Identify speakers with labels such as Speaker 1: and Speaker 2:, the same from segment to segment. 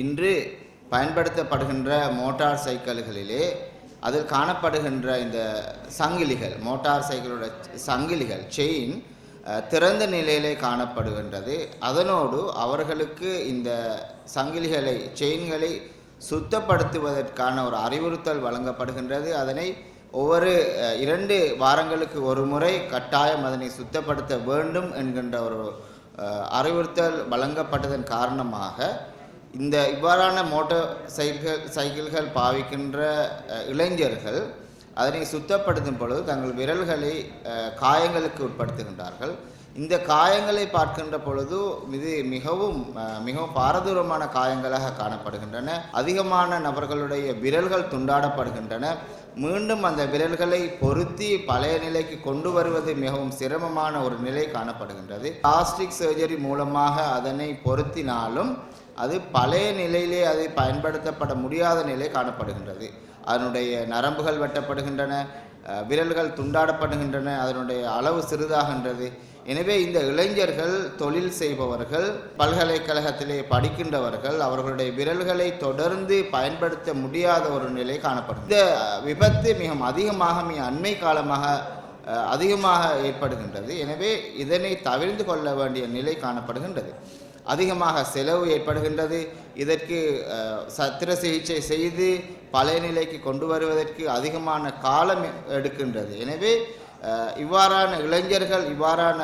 Speaker 1: இன்று பயன்படுத்தப்படுகின்ற மோட்டார் சைக்கிள்களிலே அதில் காணப்படுகின்ற இந்த சங்கிலிகள் மோட்டார் சைக்கிளோட சங்கிலிகள் செயின் திறந்த நிலையிலே காணப்படுகின்றது. அதனோடு அவர்களுக்கு இந்த சங்கிலிகளை செயின்களை சுத்தப்படுத்துவதற்கான ஒரு அறிவுறுத்தல் வழங்கப்படுகின்றது. அதனை ஒவ்வொரு இரண்டு வாரங்களுக்கு ஒரு முறை கட்டாயம் அதனை சுத்தப்படுத்த வேண்டும் என்கின்ற ஒரு அறிவுறுத்தல் வழங்கப்பட்டதன் காரணமாக இந்த இவ்வாறான மோட்டார் சைக்கிள் சைக்கிள்கள் பாவிக்கின்ற இளைஞர்கள் அதனை சுத்தப்படுத்தும் பொழுது தங்கள் விரல்களை காயங்களுக்கு உட்படுத்துகின்றார்கள். இந்த காயங்களை பார்க்கின்ற பொழுது இது மிகவும் மிகவும் பாரதூரமான காயங்களாக காணப்படுகின்றன. அதிகமான நபர்களுடைய விரல்கள் துண்டாடப்படுகின்றன. மீண்டும் அந்த விரல்களை பொருத்தி பழைய நிலைக்கு கொண்டு வருவது மிகவும் சிரமமான ஒரு நிலை காணப்படுகின்றது. பிளாஸ்டிக் சர்ஜரி மூலமாக அதனை பொருத்தினாலும் அது பழைய நிலையிலே அது பயன்படுத்தப்பட முடியாத நிலை காணப்படுகின்றது. அதனுடைய நரம்புகள் வெட்டப்படுகின்றன விரல்கள் துண்டாடப்படுகின்றன அதனுடைய அளவு சிறிதாகின்றது. எனவே இந்த இளைஞர்கள் தொழில் செய்பவர்கள் பல்கலைக்கழகத்திலே படிக்கின்றவர்கள் அவர்களுடைய விரல்களை தொடர்ந்து பயன்படுத்த முடியாத ஒரு நிலை காணப்படும். இந்த விபத்து மிகவும் அதிகமாக மிக அண்மை காலமாக அதிகமாக ஏற்படுகின்றது. எனவே இதனை தவிர்த்து கொள்ள வேண்டிய நிலை காணப்படுகின்றது. அதிகமாக செலவு ஏற்படுகின்றது. இதற்கு சத்திர சிகிச்சை செய்து பழைய நிலைக்கு கொண்டு வருவதற்கு அதிகமான காலம் எடுக்கின்றது. எனவே இவ்வாறான இளைஞர்கள் இவ்வாறான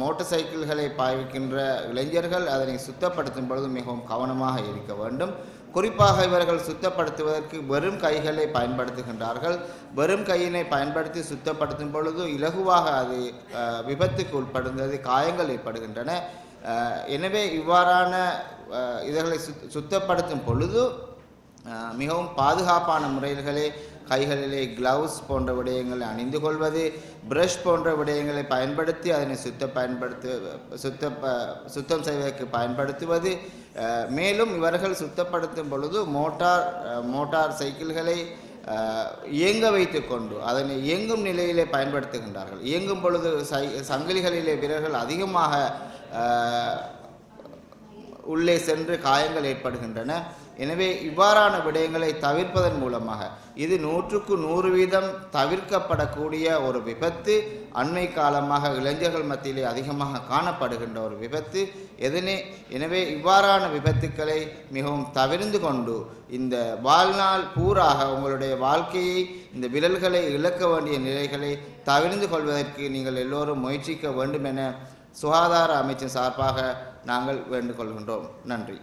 Speaker 1: மோட்டார் சைக்கிள்களை பாய்விக்கின்ற இளைஞர்கள் அதனை சுத்தப்படுத்தும் பொழுது மிகவும் கவனமாக இருக்க வேண்டும். குறிப்பாக இவர்கள் சுத்தப்படுத்துவதற்கு வெறும் கைகளை பயன்படுத்துகின்றார்கள். வெறும் கையினை பயன்படுத்தி சுத்தப்படுத்தும் பொழுது இலகுவாக அது விபத்துக்கு உட்படுகிறது காயங்கள் ஏற்படுகின்றன. எனவே இவ்வாறான அஹ், சுத் சுத்தப்படுத்தும் பொழுது மிகவும் பாதுகாப்பான முறைகளே கைகளிலே கிளவுஸ் போன்ற விடயங்களை அணிந்து கொள்வது ப்ரஷ் போன்ற விடயங்களை பயன்படுத்தி அதனை சுத்த பயன்படுத்து சுத்த சுத்தம் செய்வதற்கு பயன்படுத்துவது மேலும் இவர்கள் சுத்தப்படுத்தும் பொழுது மோட்டார் மோட்டார் சைக்கிள்களை இயங்க வைத்து கொண்டு அதனை இயங்கும் நிலையிலே பயன்படுத்துகின்றார்கள். இயங்கும் பொழுது சை சங்கிலிகளிலே வீரர்கள் அதிகமாக உள்ளே சென்று காயங்கள் ஏற்படுகின்றன. எனவே இவ்வாறான விடயங்களை தவிர்ப்பதன் மூலமாக இது நூற்றுக்கு நூறு வீதம் தவிர்க்கப்படக்கூடிய ஒரு விபத்து அண்மை காலமாக இளைஞர்கள் மத்தியிலே அதிகமாக காணப்படுகின்ற ஒரு விபத்து. எதனே எனவே இவ்வாறான விபத்துக்களை மிகவும் தவிர்ந்து கொண்டு இந்த வாழ்நாள் பூராக உங்களுடைய வாழ்க்கையை இந்த விரல்களை இழக்க வேண்டிய நிலைகளை தவிர்ந்து கொள்வதற்கு நீங்கள் எல்லோரும் முயற்சிக்க வேண்டும் என சுகாதார அமைச்சின் சார்பாக நாங்கள் வேண்டுகொள்கின்றோம். நன்றி.